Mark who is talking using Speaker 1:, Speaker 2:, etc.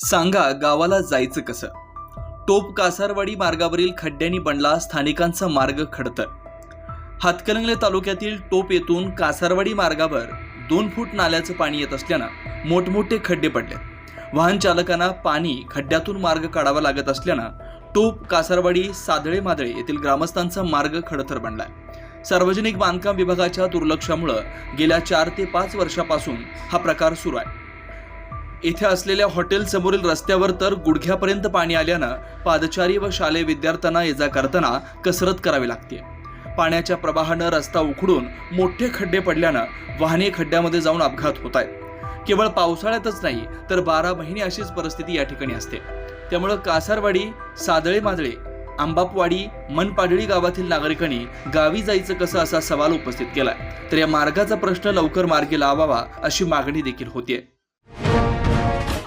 Speaker 1: सांगा गावाला जायचं कसं? टोप कासारवाडी मार्गावरील खड्ड्यांनी बनला स्थानिकांचा मार्ग खडतर. हातकणंगले तालुक्यातील टोप येथून कासारवाडी मार्गावर दोन फूट नाल्याचं पाणी येत असल्यानं मोठमोठे खड्डे पडले. वाहन चालकांना पाणी खड्ड्यातून मार्ग काढावा लागत असल्यानं टोप कासारवाडी सादळे मादळे येथील ग्रामस्थांचा मार्ग खडतर बनलाय सार्वजनिक बांधकाम विभागाच्या दुर्लक्षामुळं गेल्या चार ते पाच वर्षापासून हा प्रकार सुरू आहे. येथे असलेल्या हॉटेल समोरील रस्त्यावर तर गुडघ्यापर्यंत पाणी आल्यानं पादचारी व शालेय विद्यार्थ्यांना ये जा करताना कसरत करावी लागते. पाण्याच्या प्रवाहानं रस्ता उखडून मोठे खड्डे पडल्यानं वाहने खड्ड्यामध्ये जाऊन अपघात होत आहेत. केवळ पावसाळ्यातच नाही तर बारा महिने अशीच परिस्थिती या ठिकाणी असते. त्यामुळं कासारवाडी सादळे मादळे आंबापवाडी मनपाडळी गावातील नागरिकांनी गावी जायचं कसं असा सवाल उपस्थित केलाय. तर या मार्गाचा प्रश्न लवकर मार्गी लावावा अशी मागणी देखील होतीये.